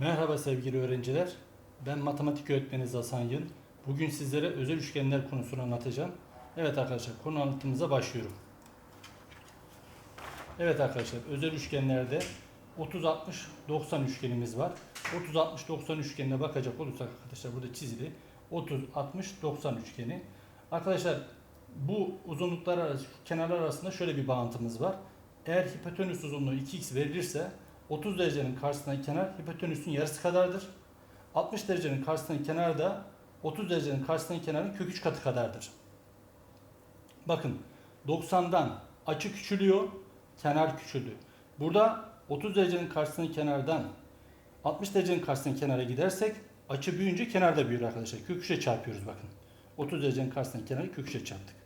Merhaba sevgili öğrenciler. Ben matematik öğretmeni Hasan Yıl. Bugün sizlere özel üçgenler konusunu anlatacağım. Evet arkadaşlar konu anlatımıza başlıyorum. Evet arkadaşlar özel üçgenlerde 30 60 90 üçgenimiz var. 30 60 90 üçgenine bakacak olursak arkadaşlar burada çizili 30 60 90 üçgeni. Arkadaşlar bu uzunluklar arası kenarlar arasında şöyle bir bağıntımız var. Eğer hipotenüs uzunluğu 2x verilirse 30 derecenin karşısındaki kenar hipotenüsün yarısı kadardır. 60 derecenin karşısındaki kenar da 30 derecenin karşısındaki kenarın kök 3 katı kadardır. Bakın 90'dan açı küçülüyor, kenar küçüldü. Burada 30 derecenin karşısındaki kenardan 60 derecenin karşısındaki kenara gidersek açı büyüyünce kenar da büyür arkadaşlar. Kök 3'e çarpıyoruz bakın. 30 derecenin karşısındaki kenarı kök 3'e çarptık.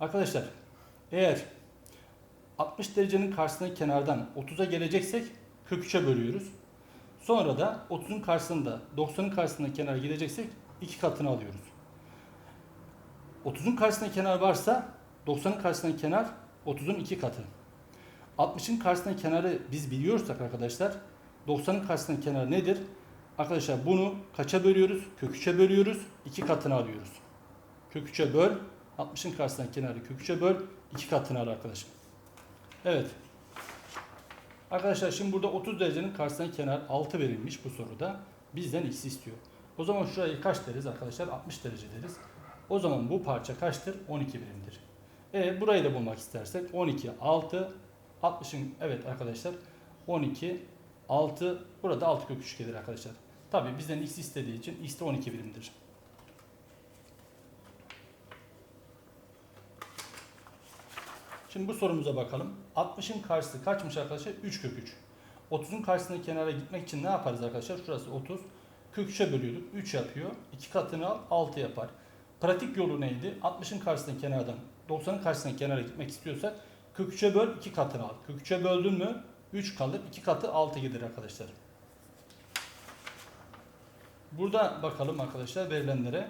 Arkadaşlar eğer 60 derecenin karşısındaki kenardan 30'a geleceksek kök 3'e bölüyoruz. Sonra da 30'un karşısında 90'ın karşısındaki kenara gideceksek iki katını alıyoruz. 30'un karşısında kenar varsa 90'ın karşısındaki kenar 30'un iki katı. 60'ın karşısındaki kenarı biz biliyorsak arkadaşlar 90'ın karşısındaki kenar nedir? Arkadaşlar bunu kaça bölüyoruz? Kök 3'e bölüyoruz. iki katını alıyoruz. Kök 3'e böl. 60'ın karşısındaki kenarı kök 3'e böl. iki katını al arkadaşım. Evet. Arkadaşlar şimdi burada 30 derecenin karşısına kenar 6 verilmiş bu soruda. Bizden x istiyor. O zaman şurayı kaç deriz arkadaşlar? 60 derece deriz. O zaman bu parça kaçtır? 12 birimdir. E burayı da bulmak istersek 12 6 60'ın evet arkadaşlar 12 6 burada 6 kök 3 gelir arkadaşlar. Tabi bizden x istediği için x de 12 birimdir. Şimdi bu sorumuza bakalım. 60'ın karşısı kaçmış arkadaşlar? 3 kök 3. 30'un karşısındaki kenara gitmek için ne yaparız arkadaşlar? Şurası 30. Kök 3'e bölüyorduk. 3 yapıyor. 2 katını al 6 yapar. Pratik yolu neydi? 60'ın karşısındaki kenardan 90'ın karşısındaki kenara gitmek istiyorsak kök 3'e böl 2 katını al. Kök 3'e böldün mü 3 kalır. 2 katı 6 gelir arkadaşlar. Burada bakalım arkadaşlar verilenlere.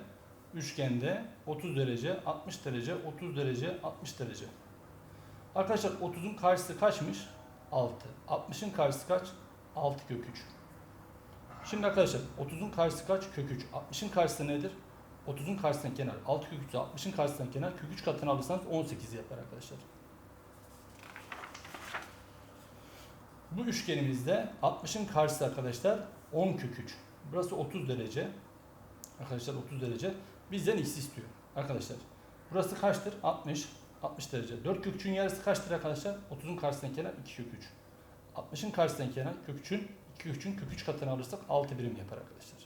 Üçgende 30 derece, 60 derece, 30 derece, 60 derece. Arkadaşlar 30'un karşısı kaçmış? 6. 60'ın karşısı kaç? 6 kök 3. Şimdi arkadaşlar 30'un karşısı kaç? Kök 3. 60'ın karşısı nedir? 30'un karşısından kenar 6 kök 3 60'ın karşısından kenar kök 3 katını alırsanız 18 yapar arkadaşlar. Bu üçgenimizde 60'ın karşısı arkadaşlar 10 kök 3. Burası 30 derece. Arkadaşlar 30 derece. Bizden x istiyor. Arkadaşlar burası kaçtır? 60. 60 derece. 4 kök 3'ün yarısı kaçtır arkadaşlar? 30'un karşısından kenar 2 kök 3. 60'ın karşısından kenar kök 3'ün 2 kök 3'ün kök 3 katını alırsak 6 birim yapar arkadaşlar.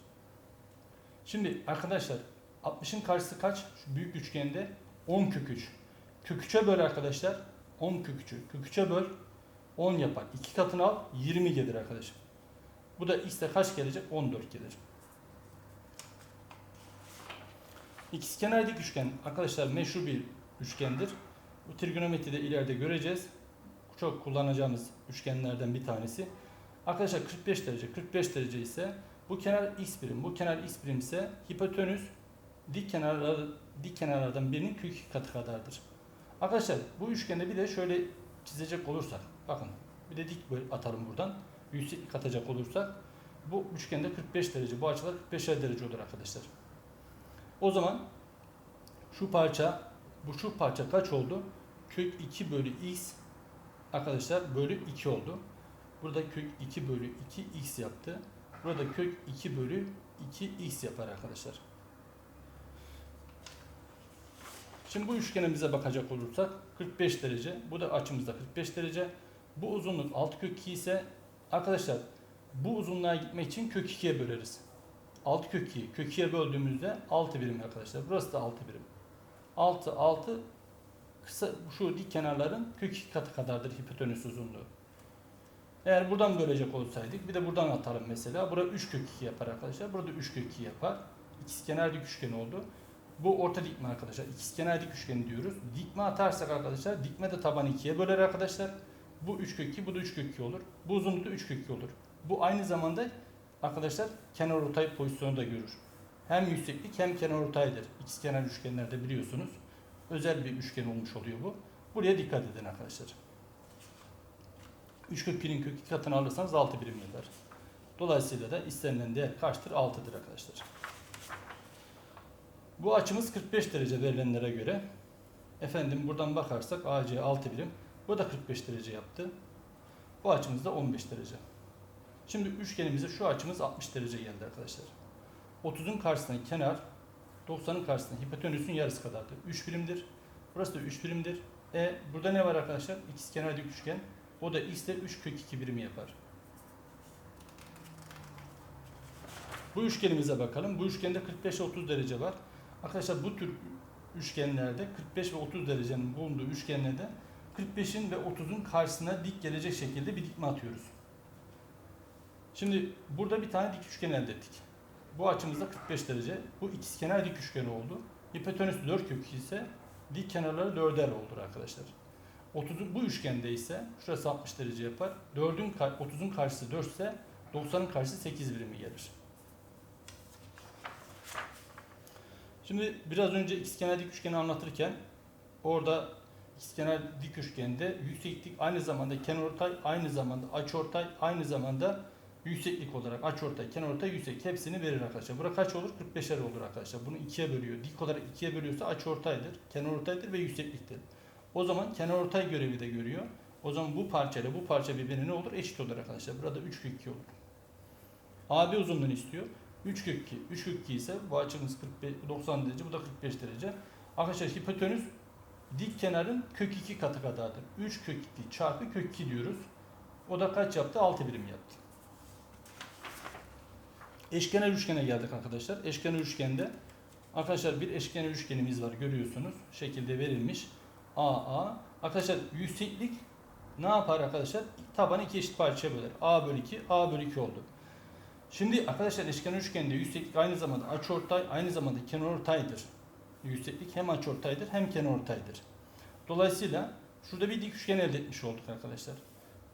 Şimdi arkadaşlar 60'ın karşısı kaç? Şu büyük üçgende 10 kök 3. Kök 3'e böl arkadaşlar. 10 kök 3'ü. Kök 3'e böl 10 yapar. 2 katını al 20 gelir arkadaşım. Bu da x'te kaç gelecek? 14 gelir. İkizkenar dik üçgen arkadaşlar meşhur bir üçgendir. Bu trigonometride ileride göreceğiz. Çok kullanacağımız üçgenlerden bir tanesi. Arkadaşlar 45 derece, 45 derece ise bu kenar x birim, bu kenar x birim ise hipotenüs dik kenarlar dik kenarlardan birinin kök 2 katı kadardır. Arkadaşlar bu üçgende bir de şöyle çizecek olursak bakın bir de dik böyle atalım buradan. Yükseklik atacak olursak bu üçgende 45 derece, bu açılar 45 derece olur arkadaşlar. O zaman şu parça bu şu parça kaç oldu? Kök 2 bölü x arkadaşlar bölü 2 oldu. Burada kök 2 bölü 2 x yaptı. Burada kök 2 bölü 2 x yapar arkadaşlar. Şimdi bu üçgenimize bakacak olursak 45 derece. Bu da açımızda 45 derece. Bu uzunluk 6 kök 2 ise arkadaşlar bu uzunluğa gitmek için kök 2'ye böleriz. 6 kök 2. Kök 2'ye böldüğümüzde 6 birim arkadaşlar. Burası da 6 birim. 6 6 kısa şu dik kenarların kök 2 katı kadardır hipotenüs uzunluğu. Eğer buradan bölecek olsaydık bir de buradan atalım mesela. Burada 3 kök 2 yapar arkadaşlar. Burada 3 kök 2 yapar. İkizkenar dik üçgen oldu. Bu orta dikme arkadaşlar. İkizkenar dik üçgen diyoruz. Dikme atarsak arkadaşlar dikme de tabanı 2'ye böler arkadaşlar. Bu 3 kök 2, bu da 3 kök 2 olur. Bu uzunluk da 3 kök 2 olur. Bu aynı zamanda arkadaşlar kenar ortay pozisyonu da görür. Hem yükseklik hem kenar ortaydır. İkizkenar üçgenlerde biliyorsunuz. Özel bir üçgen olmuş oluyor bu. Buraya dikkat edin arkadaşlar. 3 kök 1'in kök 2 katını alırsanız 6 birim yapar. Dolayısıyla da istenilen değer kaçtır? 6'dır arkadaşlar. Bu açımız 45 derece verilenlere göre. Efendim buradan bakarsak AC 6 birim. Bu da 45 derece yaptı. Bu açımız da 15 derece. Şimdi üçgenimize şu açımız 60 derece geldi arkadaşlar. 30'un karşısına kenar, 90'ın karşısına hipotenüsün yarısı kadardır. 3 birimdir. Burası da 3 birimdir. E burada ne var arkadaşlar? İkiz kenar dik üçgen. O da x de 3 kök 2 birim yapar. Bu üçgenimize bakalım. Bu üçgende 45 30 derece var. Arkadaşlar bu tür üçgenlerde 45 ve 30 derecenin bulunduğu üçgenlerde 45'in ve 30'un karşısına dik gelecek şekilde bir dikme atıyoruz. Şimdi burada bir tane dik üçgen elde ettik. Bu açımızda 45 derece. Bu ikizkenar dik üçgen oldu. Hipotenüs 4 kök ise dik kenarları 4'er olur arkadaşlar. 30'un bu üçgende ise şurası 60 derece yapar. 4'ün 30'un karşısı 4 ise 90'ın karşısı 8 birimi gelir. Şimdi biraz önce ikizkenar dik üçgeni anlatırken orada ikizkenar dik üçgende yükseklik aynı zamanda kenarortay aynı zamanda açıortay aynı zamanda yükseklik olarak açıortay, kenarortay, yüksek hepsini verir arkadaşlar. Bura kaç olur? 45'er olur arkadaşlar. Bunu ikiye bölüyor. Dik olarak ikiye bölüyorsa açıortaydır, kenarortaydır ve yüksekliktir. O zaman kenarortay görevi de görüyor. O zaman bu parçayla bu parça birbirine ne olur? Eşit olur arkadaşlar. Burada 3 kök 2 olur. AB uzunluğunu istiyor. 3 kök 2. 3 kök 2 ise bu açımız 45, 90 derece, bu da 45 derece. Arkadaşlar hipotenüs dik kenarın kök 2 katı kadardır. 3 kök 2 çarpı kök 2 diyoruz. O da kaç yaptı? 6 birim yaptı. Eşkenar üçgene geldik arkadaşlar. Eşkenar üçgende arkadaşlar bir eşkenar üçgenimiz var görüyorsunuz. Şekilde verilmiş. AA. Arkadaşlar yükseklik ne yapar arkadaşlar? Tabanı iki eşit parçaya böler. A bölü 2, A bölü 2 oldu. Şimdi arkadaşlar eşkenar üçgende yükseklik aynı zamanda açıortay aynı zamanda kenarortaydır. Yükseklik hem açıortaydır hem kenarortaydır. Dolayısıyla şurada bir dik üçgen elde etmiş olduk arkadaşlar.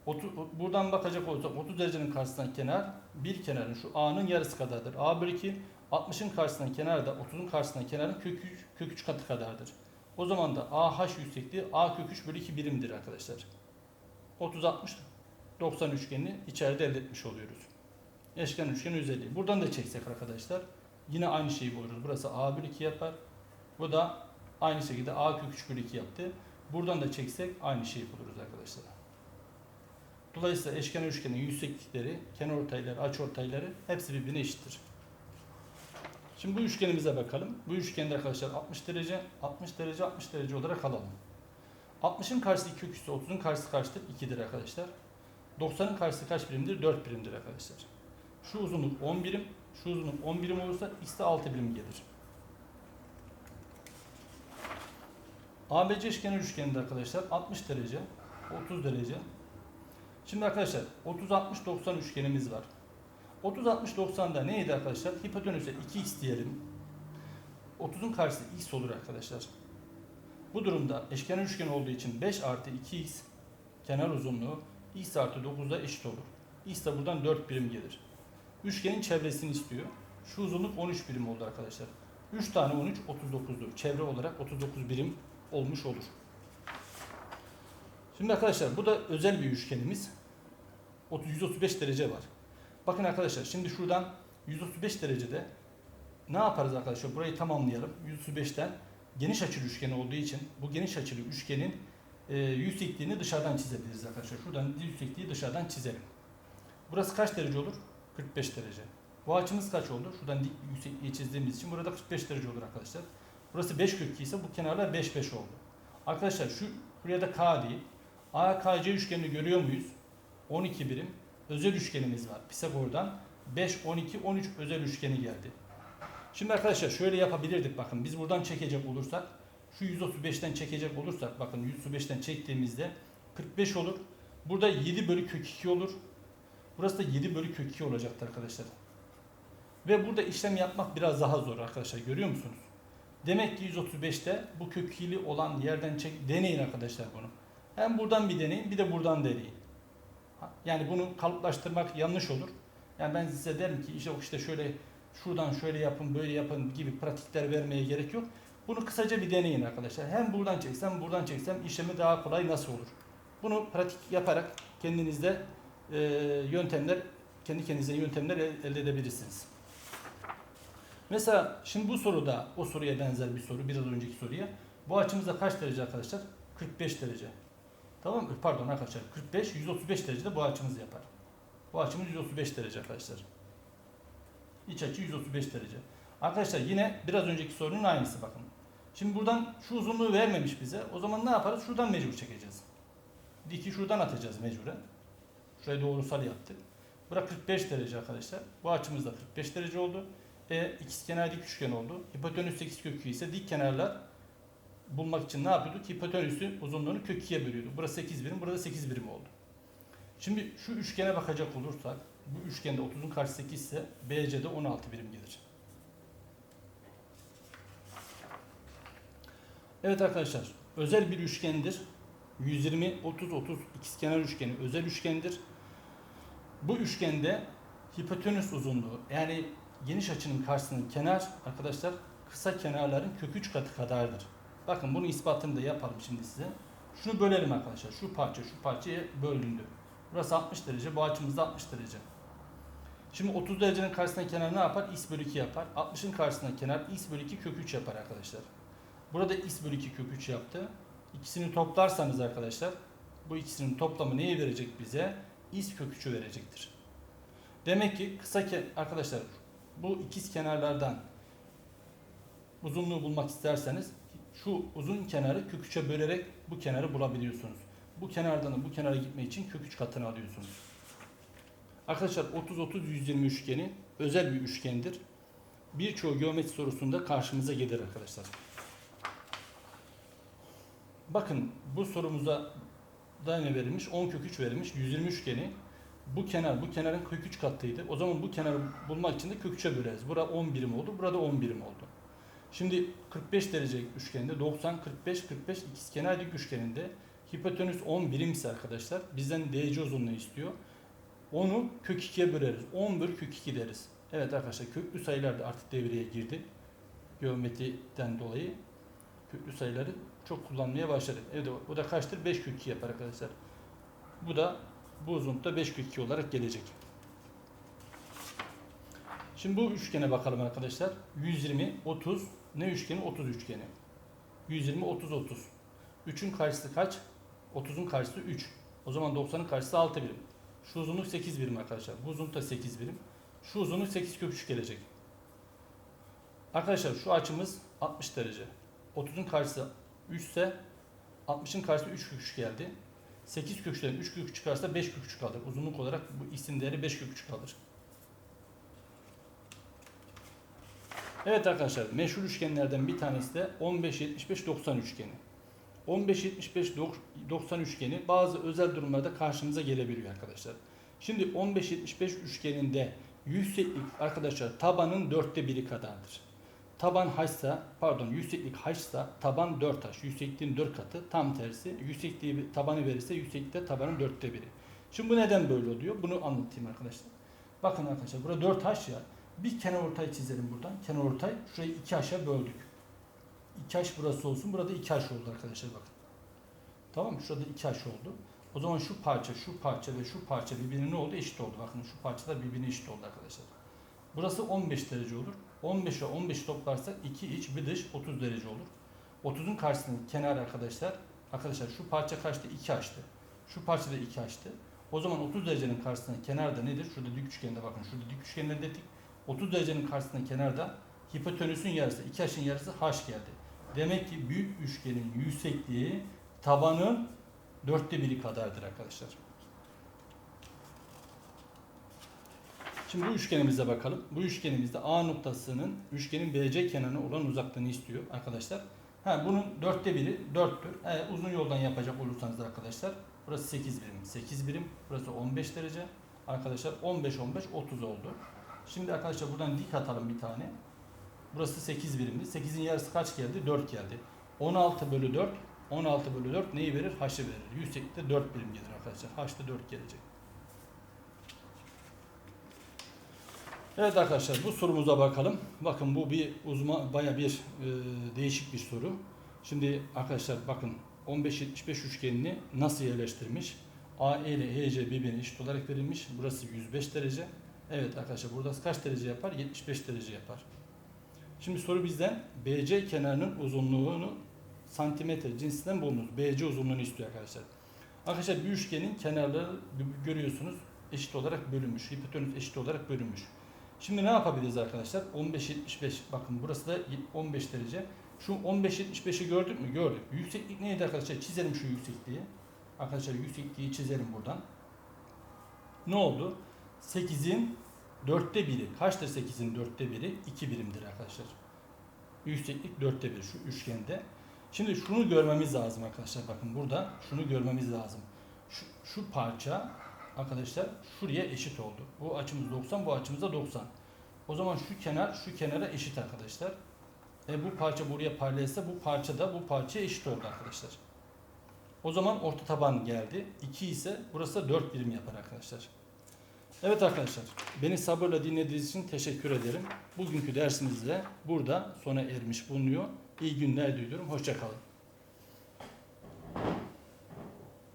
30, buradan bakacak olursak 30 derecenin karşısından kenar bir kenarın şu A'nın yarısı kadardır. A bölü 2 60'ın karşısından kenar da 30'un karşısından kenarın kök 3, kök 3 katı kadardır. O zaman da AH yüksekliği A kök 3 bölü 2 birimdir arkadaşlar. 30 60 90 üçgenini içeride elde etmiş oluyoruz. Eşkenar üçgen özelliği. Buradan da çeksek arkadaşlar yine aynı şeyi buluruz. Burası A bölü 2 yapar. Bu da aynı şekilde A kök 3 bölü 2 yaptı. Buradan da çeksek aynı şeyi buluruz arkadaşlar. Dolayısıyla eşkenar üçgenin yükseklikleri, kenarortayları, açıortayları hepsi birbirine eşittir. Şimdi bu üçgenimize bakalım. Bu üçgende arkadaşlar 60 derece, 60 derece, 60 derece olarak alalım. 60'ın karşısı 2 kök 30'un karşısı kaçtır? 2'dir arkadaşlar. 90'ın karşısı kaç birimdir? 4 birimdir arkadaşlar. Şu uzunluk 10 birim, şu uzunluk 10 birim olursa x de 6 birim gelir. ABC eşkenar üçgeninde arkadaşlar 60 derece, 30 derece, Şimdi arkadaşlar 30 60 90 üçgenimiz var. 30 60 90'da neydi arkadaşlar? Hipotenüse 2x diyelim. 30'un karşısı x olur arkadaşlar. Bu durumda eşkenar üçgen olduğu için 5 artı 2x kenar uzunluğu x artı 9'da eşit olur. x de buradan 4 birim gelir. Üçgenin çevresini istiyor. Şu uzunluk 13 birim oldu arkadaşlar. 3 tane 13 39'dur. Çevre olarak 39 birim olmuş olur. Şimdi arkadaşlar bu da özel bir üçgenimiz. 135 derece var. Bakın arkadaşlar şimdi şuradan 135 derecede ne yaparız arkadaşlar? Burayı tamamlayalım. 135'ten geniş açılı üçgen olduğu için bu geniş açılı üçgenin e, yüksekliğini dışarıdan çizebiliriz arkadaşlar. Şuradan yüksekliği dışarıdan çizelim. Burası kaç derece olur? 45 derece. Bu açımız kaç oldu? Şuradan yüksekliği çizdiğimiz için burada 45 derece olur arkadaşlar. Burası 5 kök ise bu kenarlar 5 5 oldu. Arkadaşlar şu buraya da K değil. AKC üçgenini görüyor muyuz? 12 birim özel üçgenimiz var. Pisagor'dan 5, 12, 13 özel üçgeni geldi. Şimdi arkadaşlar şöyle yapabilirdik bakın. Biz buradan çekecek olursak şu 135'ten çekecek olursak bakın 135'ten çektiğimizde 45 olur. Burada 7 bölü kök 2 olur. Burası da 7 bölü kök 2 olacaktır arkadaşlar. Ve burada işlem yapmak biraz daha zor arkadaşlar. Görüyor musunuz? Demek ki 135'te bu kök 2'li olan yerden çek deneyin arkadaşlar bunu. Hem buradan bir deneyin bir de buradan deneyin. Yani bunu kalıplaştırmak yanlış olur. Yani ben size derim ki işte işte şöyle şuradan şöyle yapın böyle yapın gibi pratikler vermeye gerek yok. Bunu kısaca bir deneyin arkadaşlar. Hem buradan çeksem buradan çeksem işlemi daha kolay nasıl olur? Bunu pratik yaparak kendinizde e, yöntemler kendi kendinize yöntemler el- elde edebilirsiniz. Mesela şimdi bu soruda o soruya benzer bir soru biraz önceki soruya. Bu açımızda kaç derece arkadaşlar? 45 derece. Tamam mı? Pardon arkadaşlar 45 135 derecede bu açımız yapar. Bu açımız 135 derece arkadaşlar. İç açı 135 derece. Arkadaşlar yine biraz önceki sorunun aynısı bakın. Şimdi buradan şu uzunluğu vermemiş bize. O zaman ne yaparız? Şuradan mecbur çekeceğiz. Diki şuradan atacağız mecburen. Şurayı doğrusal yaptık. Bura 45 derece arkadaşlar. Bu açımız da 45 derece oldu. E, ikizkenar dik üçgen oldu. Hipotenüs 8 kök 2 ise dik kenarlar bulmak için ne yapıyorduk? Hipotenüsü uzunluğunu kök 2'ye bölüyorduk. Burası 8 birim, burada 8 birim oldu. Şimdi şu üçgene bakacak olursak, bu üçgende 30'un karşısı 8 ise BC'de 16 birim gelir. Evet arkadaşlar, özel bir üçgendir. 120 30 30 ikizkenar üçgeni özel üçgendir. Bu üçgende hipotenüs uzunluğu yani geniş açının karşısının kenar arkadaşlar kısa kenarların kök 3 katı kadardır. Bakın bunu ispatını da yapalım şimdi size. Şunu bölelim arkadaşlar. Şu parça şu parçaya bölündü. Burası 60 derece. Bu açımız da 60 derece. Şimdi 30 derecenin karşısına kenar ne yapar? X bölü 2 yapar. 60'ın karşısına kenar X bölü 2 kök 3 yapar arkadaşlar. Burada X bölü 2 kök 3 yaptı. İkisini toplarsanız arkadaşlar bu ikisinin toplamı neyi verecek bize? X kök 3'ü verecektir. Demek ki kısa ke arkadaşlar bu ikiz kenarlardan uzunluğu bulmak isterseniz şu uzun kenarı kök 3'e bölerek bu kenarı bulabiliyorsunuz. Bu kenardan bu kenara gitmek için kök 3 katını alıyorsunuz. Arkadaşlar 30-30-120 üçgeni özel bir üçgendir. Birçoğu geometri sorusunda karşımıza gelir arkadaşlar. Bakın bu sorumuza da ne verilmiş? 10 kök 3 verilmiş. 120 üçgeni. Bu kenar bu kenarın kök 3 katıydı. O zaman bu kenarı bulmak için de kök 3'e böleriz. Burada 10 birim oldu. Burada 10 birim oldu. Şimdi 45 derece üçgende 90 45 45 ikizkenar dik üçgeninde hipotenüs 10 birimse arkadaşlar bizden DC uzunluğu istiyor. Onu kök 2'ye böleriz. 10 bölü kök 2 deriz. Evet arkadaşlar köklü sayılar da artık devreye girdi. Geometriden dolayı köklü sayıları çok kullanmaya başladık. Evet bu da kaçtır? 5 kök 2 yapar arkadaşlar. Bu da bu uzunlukta 5 kök 2 olarak gelecek. Şimdi bu üçgene bakalım arkadaşlar. 120 30 ne üçgeni? 30 üçgeni. 120 30 30. 3'ün karşısı kaç? 30'un karşısı 3. O zaman 90'ın karşısı 6 birim. Şu uzunluk 8 birim arkadaşlar. Bu uzunluk da 8 birim. Şu uzunluk 8 kök 3 gelecek. Arkadaşlar şu açımız 60 derece. 30'un karşısı 3 ise 60'ın karşısı 3 kök 3 geldi. 8 kök 3'ten 3 kök 3 çıkarsa 5 kök 3 kalır. Uzunluk olarak bu isim değeri 5 kök 3 kalır. Evet arkadaşlar meşhur üçgenlerden bir tanesi de 15-75-90 üçgeni. 15-75-90 üçgeni bazı özel durumlarda karşımıza gelebiliyor arkadaşlar. Şimdi 15-75 üçgeninde yükseklik arkadaşlar tabanın dörtte biri kadardır. Taban haçsa pardon yükseklik haçsa taban 4 haç. Yüksekliğin 4 katı tam tersi. Yüksekliği tabanı verirse yükseklikte tabanın dörtte biri. Şimdi bu neden böyle oluyor? Bunu anlatayım arkadaşlar. Bakın arkadaşlar burada 4 haç ya. Bir kenar ortay çizelim buradan. Kenar ortay. Şurayı iki haşa böldük. İki haş burası olsun. Burada iki haş oldu arkadaşlar bakın. Tamam mı? Şurada iki haş oldu. O zaman şu parça, şu parça ve şu parça birbirine ne oldu? Eşit oldu. Bakın şu parçalar birbirine eşit oldu arkadaşlar. Burası 15 derece olur. 15'e 15 toplarsak 2 iç bir dış 30 derece olur. 30'un karşısının kenar arkadaşlar. Arkadaşlar şu parça kaçtı? 2 açtı. Şu parça da 2 açtı. O zaman 30 derecenin karşısında kenarda nedir? Şurada dik üçgende bakın. Şurada dik üçgenleri dedik. 30 derecenin karşısında kenarda hipotenüsün yarısı, 2 haşın yarısı h geldi. Demek ki büyük üçgenin yüksekliği tabanın dörtte biri kadardır arkadaşlar. Şimdi bu üçgenimize bakalım. Bu üçgenimizde A noktasının üçgenin BC kenarına olan uzaklığını istiyor arkadaşlar. Ha, bunun dörtte biri 4'tür. E, uzun yoldan yapacak olursanız da arkadaşlar burası 8 birim. 8 birim. Burası 15 derece. Arkadaşlar 15 15 30 oldu. Şimdi arkadaşlar buradan dik atalım bir tane. Burası 8 birimdi. 8'in yarısı kaç geldi? 4 geldi. 16 bölü 4 16 bölü 4 neyi verir? H'ı verir. Yükseklikte 4 birim gelir arkadaşlar. H'da 4 gelecek. Evet arkadaşlar bu sorumuza bakalım. Bakın bu bir uzman baya bir e, değişik bir soru. Şimdi arkadaşlar bakın 15-75 üçgenini nasıl yerleştirmiş? AE ile EC birbirine eşit olarak verilmiş. Burası 105 derece. Evet arkadaşlar burada kaç derece yapar? 75 derece yapar. Şimdi soru bizden BC kenarının uzunluğunu santimetre cinsinden bulunuz. BC uzunluğunu istiyor arkadaşlar. Arkadaşlar bir üçgenin kenarları görüyorsunuz eşit olarak bölünmüş. Hipotenüs eşit olarak bölünmüş. Şimdi ne yapabiliriz arkadaşlar? 15-75 bakın burası da 15 derece. Şu 15-75'i gördük mü? Gördük. Yükseklik neydi arkadaşlar? Çizelim şu yüksekliği. Arkadaşlar yüksekliği çizelim buradan. Ne oldu? 8'in dörtte biri. Kaçtır 8'in dörtte biri? 2 birimdir arkadaşlar. Yükseklik dörtte bir şu üçgende. Şimdi şunu görmemiz lazım arkadaşlar. Bakın burada şunu görmemiz lazım. Şu, şu parça arkadaşlar şuraya eşit oldu. Bu açımız 90, bu açımız da 90. O zaman şu kenar şu kenara eşit arkadaşlar. E bu parça buraya paralelse bu parça da bu parçaya eşit oldu arkadaşlar. O zaman orta taban geldi. 2 ise burası da 4 birim yapar arkadaşlar. Evet arkadaşlar, beni sabırla dinlediğiniz için teşekkür ederim. Bugünkü dersimizde burada sona ermiş bulunuyor. İyi günler diliyorum. Hoşçakalın.